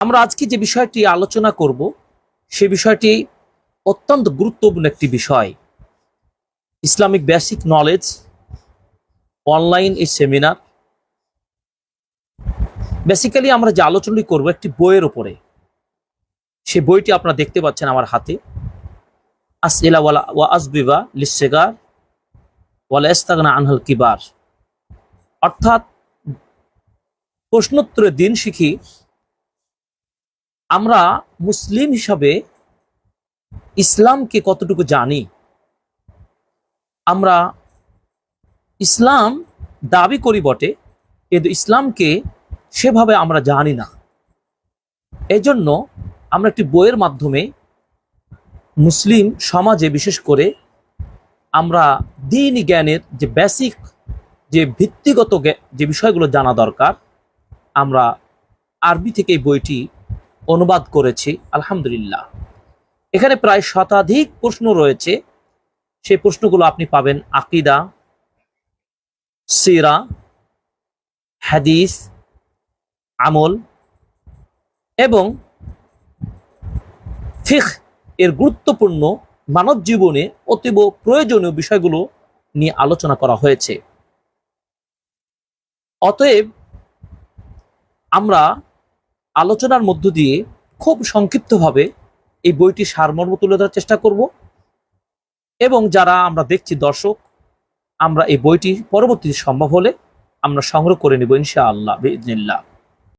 আমরা আজকে যে বিষয়টি আলোচনা করব, সে বিষয়টি অত্যন্ত গুরুত্বপূর্ণ একটি বিষয়। ইসলামিক বেসিক নলেজ, অনলাইন এই সেমিনার। বেসিক্যালি আমরা যে আলোচনাটি করব একটি বইয়ের উপরে। সে বইটি আপনারা দেখতে পাচ্ছেন আমার হাতে। আসইলা ওয়ালা ওয়া আসবিবা লিসেগার ওয়ালা ইস্তাগনা আনহাল কিবার। অর্থাৎ প্রশ্নোত্তরের দিন শিখি আমরা মুসলিম হিসাবে ইসলামকে কতটুকু জানি? আমরা ইসলাম দাবি করি বটে, কিন্তু ইসলামকে সেভাবে আমরা জানি না। এই জন্য আমরা একটি বইয়ের মাধ্যমে মুসলিম সমাজে বিশেষ করে আমরা দিন জ্ঞানের যে বেসিক যে ভিত্তিগত যে বিষয়গুলো জানা দরকার, আমরা আরবি থেকে এই বইটি অনুবাদ করেছি, আলহামদুলিল্লাহ। এখানে প্রায় শতাধিক প্রশ্ন রয়েছে। সেই প্রশ্নগুলো আপনি পাবেন আকিদা, সিরা, হাদিস, আমল এবং ফিখ এর গুরুত্বপূর্ণ মানব জীবনে অতীব প্রয়োজনীয় বিষয়গুলো নিয়ে আলোচনা করা হয়েছে। অতএব আমরা আলোচনার মধ্য দিয়ে খুব সংক্ষিপ্তভাবে এই বইটি সারমর্ম তুলে ধরার চেষ্টা করব। এবং যারা আমরা দেখছি দর্শক, আমরা এই বইটি পরবর্তীতে সম্ভব হলে আমরা সংগ্রহ করে নেব ইনশাআল্লাহ বিজনিল্লাহ